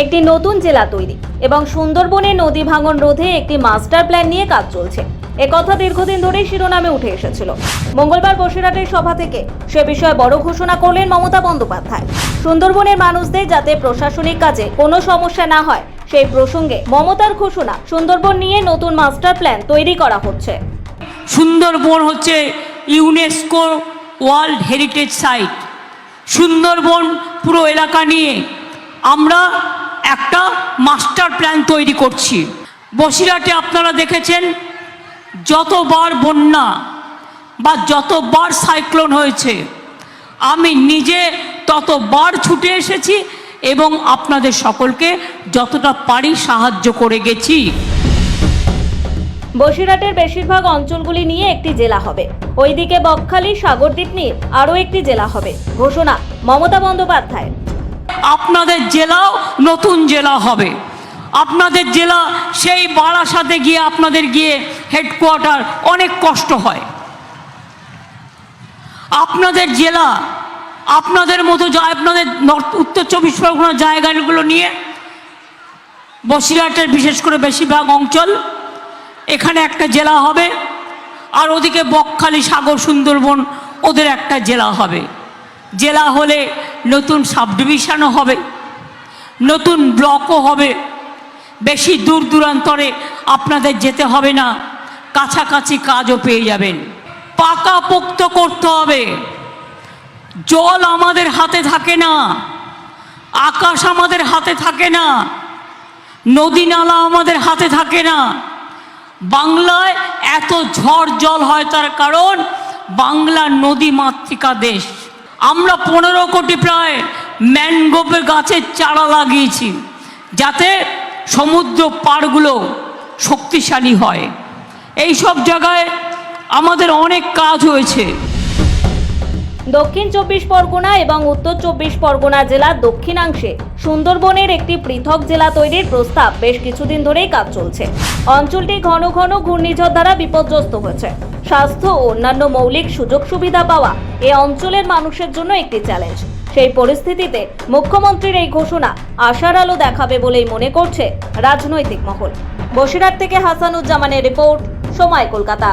একটি নতুন জেলা তৈরি এবং সুন্দরবনে নদী ভাঙন রোধে একটি মাস্টার প্ল্যান নিয়ে কাজ চলছে। একথা দীর্ঘদিন ধরেই শিরোনামে উঠে এসেছিল। মঙ্গলবার বসিরহাটের সভা থেকে সে বিষয়ে বড় ঘোষণা করলেন মমতা বন্দ্যোপাধ্যায়। সুন্দরবনের মানুষদের যাতে প্রশাসনিক কাজে কোনো সমস্যা না হয়, সেই প্রসঙ্গে মমতার ঘোষণা সুন্দরবন নিয়ে নতুন মাস্টার প্ল্যান তৈরি করা হচ্ছে। সুন্দরবন হচ্ছে UNESCO world heritage site. Sundarbans পুরো এলাকা নিয়ে আমরা একটা মাস্টার প্ল্যান তৈরি করছি। বসিরহাটে আপনারা দেখেছেন, যতবার বন্যা বা যতবার সাইক্লোন হয়েছে, আমি নিজে ততবার ছুটে এসেছি এবং আপনাদের সকলকে যতটা পারি সাহায্য করে গেছি। বসিরহাটের বেশিরভাগ অঞ্চলগুলি নিয়ে একটি জেলা হবে। ওইদিকে বকখালি, সাগরদ্বীপ নিয়ে আরও একটি জেলা হবে। ঘোষণা, মমতা বন্দ্যোপাধ্যায় আপনাদের জেলাও নতুন জেলা হবে। আপনাদের জেলা সেই বারাসাতে গিয়ে আপনাদের গিয়ে হেডকোয়ার্টার অনেক কষ্ট হয়। আপনাদের জেলা, আপনাদের মতো আপনাদের নর্থ, উত্তর চব্বিশ পরগনার জায়গাগুলো নিয়ে বসিরহাটের বিশেষ করে বেশিরভাগ অঞ্চল, এখানে একটা জেলা হবে, আর ওদিকে বকখালি, সাগর, সুন্দরবন, ওদের একটা জেলা হবে। জেলা হলে নতুন সাব ডিভিশনও হবে, নতুন ব্লকও হবে। বেশি দূর দূরান্তরে আপনাদের যেতে হবে না, কাছাকাছি কাজও পেয়ে যাবেন। পাকাপোক্ত করতে হবে। জল আমাদের হাতে থাকে না, আকাশ আমাদের হাতে থাকে না, নদী নালা আমাদের হাতে থাকে না। বাংলায় এত ঝড় জল হয় তার কারণ বাংলা নদী মাতৃকা দেশ। আমরা পনেরো কোটি প্রায় ম্যানগ্রোভের গাছের চারা লাগিয়েছি, যাতে সমুদ্র পাড়গুলো শক্তিশালী হয়। এই সব জায়গায় আমাদের অনেক কাজ হয়েছে। দক্ষিণ চব্বিশ পরগনা এবং উত্তর চব্বিশ পরগনা জেলার দক্ষিণাংশে সুন্দরবনের একটি পৃথক জেলা তৈরির প্রস্তাব বেশ কিছুদিন ধরেই কাজ চলছে। অঞ্চলটি ঘন ঘন ঘূর্ণিঝড় দ্বারা বিপর্যস্ত হয়েছে। স্বাস্থ্য ও অন্যান্য মৌলিক সুযোগ সুবিধা পাওয়া এ অঞ্চলের মানুষের জন্য একটি চ্যালেঞ্জ। সেই পরিস্থিতিতে মুখ্যমন্ত্রীর এই ঘোষণা আশার আলো দেখাবে বলেই মনে করছে রাজনৈতিক মহল। বসিরহাট থেকে হাসানুজ্জামানের রিপোর্ট, সময় কলকাতা।